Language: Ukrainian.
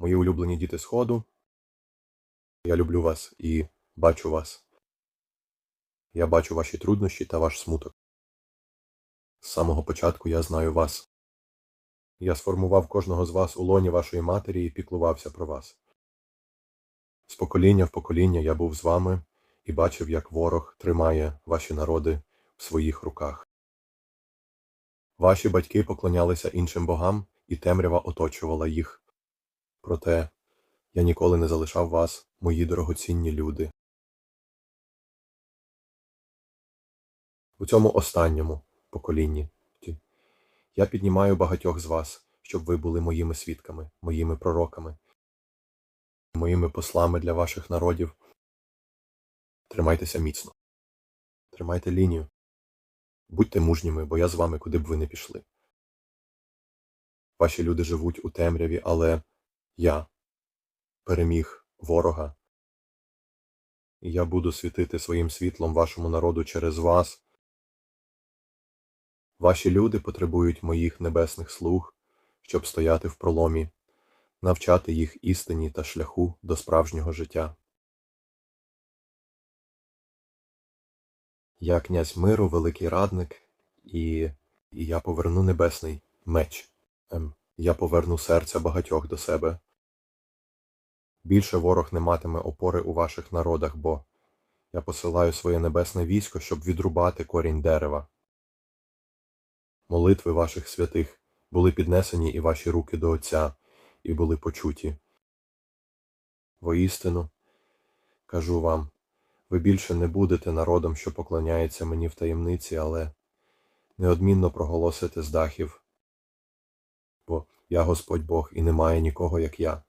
Мої улюблені діти Сходу. Я люблю вас і бачу вас. Я бачу ваші труднощі та ваш смуток. З самого початку я знаю вас. Я сформував кожного з вас у лоні вашої матері і піклувався про вас. З покоління в покоління я був з вами і бачив, як ворог тримає ваші народи в своїх руках. Ваші батьки поклонялися іншим богам, і темрява оточувала їх. Проте я ніколи не залишав вас, мої дорогоцінні люди. У цьому останньому поколінні я піднімаю багатьох з вас, щоб ви були моїми свідками, моїми пророками, моїми послами для ваших народів. Тримайтеся міцно. Тримайте лінію. Будьте мужніми, бо я з вами, куди б ви не пішли. Ваші люди живуть у темряві, але я переміг ворога. Я буду світити своїм світлом вашому народу через вас. Ваші люди потребують моїх небесних слуг, щоб стояти в проломі, навчати їх істині та шляху до справжнього життя. Я князь миру, великий радник, і, і я поверну небесний меч. Ем, я поверну серця багатьох до себе. Більше ворог не матиме опори у ваших народах, бо я посилаю своє небесне військо, щоб відрубати корінь дерева. Молитви ваших святих були піднесені і ваші руки до Отця, і були почуті. Воістину, кажу вам, ви більше не будете народом, що поклоняється мені в таємниці, але неодмінно проголосите з дахів, бо я Господь Бог і немає нікого, як я.